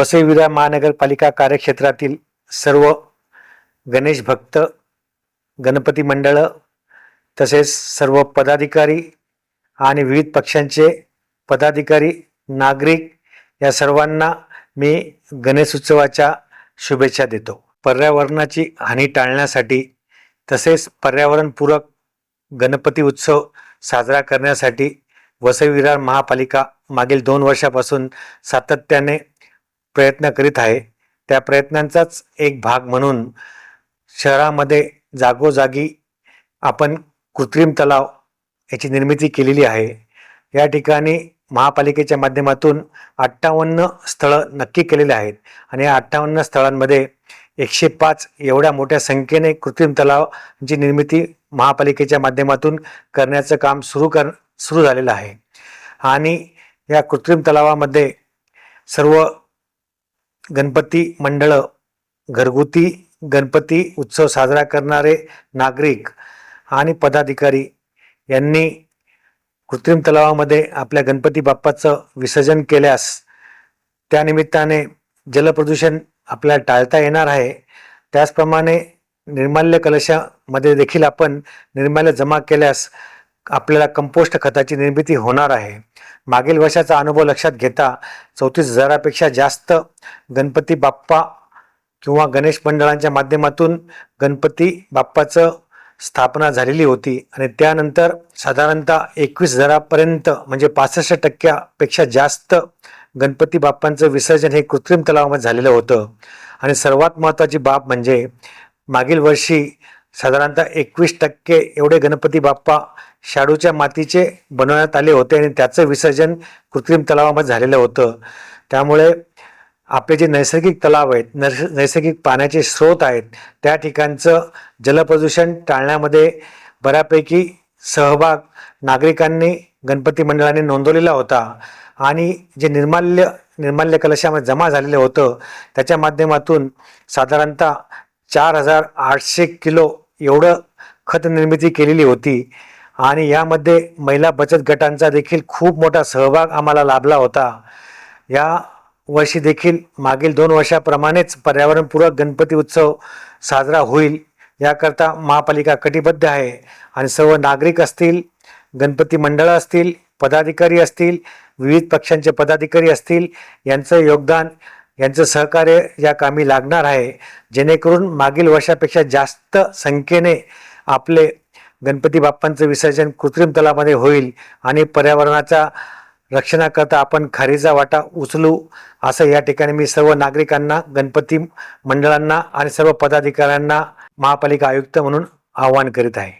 वसईविदार महानगरपालिका कार्यक्षेत्रातील सर्व गणेश भक्त गणपती मंडळं तसेच सर्व पदाधिकारी आणि विविध पक्षांचे पदाधिकारी नागरिक या सर्वांना मी गणेश उत्सवाच्या शुभेच्छा देतो. पर्यावरणाची हानी टाळण्यासाठी तसेच पर्यावरणपूरक गणपती उत्सव साजरा करण्यासाठी वसई विरार महापालिका मागील दोन वर्षापासून सातत्याने प्रयत्न करीत आहे. त्या प्रयत्नांचाच एक भाग म्हणून शहरामध्ये जागोजागी आपण कृत्रिम तलाव याची निर्मिती केलेली आहे. या ठिकाणी महापालिकेच्या माध्यमातून अठ्ठावन्न स्थळं नक्की केलेली आहेत आणि या अठ्ठावन्न स्थळांमध्ये एकशे पाच एवढ्या मोठ्या संख्येने कृत्रिम तलावांची निर्मिती महापालिकेच्या माध्यमातून करण्याचं काम सुरू कर सुरू झालेलं आहे. आणि या कृत्रिम तलावामध्ये सर्व गणपती मंडळं घरगुती गणपती उत्सव साजरा करणारे नागरिक आणि पदाधिकारी यांनी कृत्रिम तलावामध्ये आपल्या गणपती बाप्पाचं विसर्जन केल्यास त्यानिमित्ताने जलप्रदूषण आपल्याला टाळता येणार आहे. त्याचप्रमाणे निर्माल्य कलशामध्ये देखील आपण निर्माल्य जमा केल्यास आपल्याला कंपोस्ट खताची निर्मिती होणार आहे. मागील वर्षाचा अनुभव लक्षात घेता चौतीस हजारापेक्षा जास्त गणपती बाप्पा किंवा गणेश मंडळांच्या माध्यमातून गणपती बाप्पाचं स्थापना झालेली होती आणि त्यानंतर साधारणतः एकवीस हजारापर्यंत म्हणजे पासष्ट टक्क्यापेक्षा जास्त गणपती बाप्पांचं विसर्जन हे कृत्रिम तलावामध्ये झालेलं होतं. आणि सर्वात महत्त्वाची बाब म्हणजे मागील वर्षी साधारणतः एकवीस टक्के एवढे गणपती बाप्पा शाडूच्या मातीचे बनवण्यात आले होते आणि त्याचं विसर्जन कृत्रिम तलावामध्ये झालेलं होतं. त्यामुळे आपले जे नैसर्गिक तलाव आहेत नैस नैसर्गिक पाण्याचे स्रोत आहेत त्या ठिकाणचं जलप्रदूषण टाळण्यामध्ये बऱ्यापैकी सहभाग नागरिकांनी गणपती मंडळाने नोंदवलेला होता आणि जे निर्माल्य निर्माल्य कलशामध्ये जमा झालेलं होतं त्याच्या माध्यमातून साधारणतः चार हजार आठशे किलो एवढं खत निर्मिती केलेली होती. आणि यामध्ये महिला बचत गटांचा देखील खूप मोठा सहभाग आम्हाला लाभला होता. या वर्षी देखील मागील दोन वर्षाप्रमाणेच पर्यावरणपूरक गणपती उत्सव साजरा होईल. याकरता महापालिका कटिबद्ध आहे. आणि सर्व नागरिक असतील गणपती मंडळं असतील पदाधिकारी असतील विविध पक्षांचे पदाधिकारी असतील यांचं योगदान यांचं सहकार्य या कामी लागणार आहे. जेणेकरून मागील वर्षापेक्षा जास्त संख्येने आपले गणपती बाप्पांचं विसर्जन कृत्रिम तलामध्ये होईल आणि पर्यावरणाच्या रक्षणाकरता आपण खारीचा वाटा उचलू असं या ठिकाणी मी सर्व नागरिकांना गणपती मंडळांना आणि सर्व पदाधिकाऱ्यांना महापालिका आयुक्त म्हणून आवाहन करीत आहे.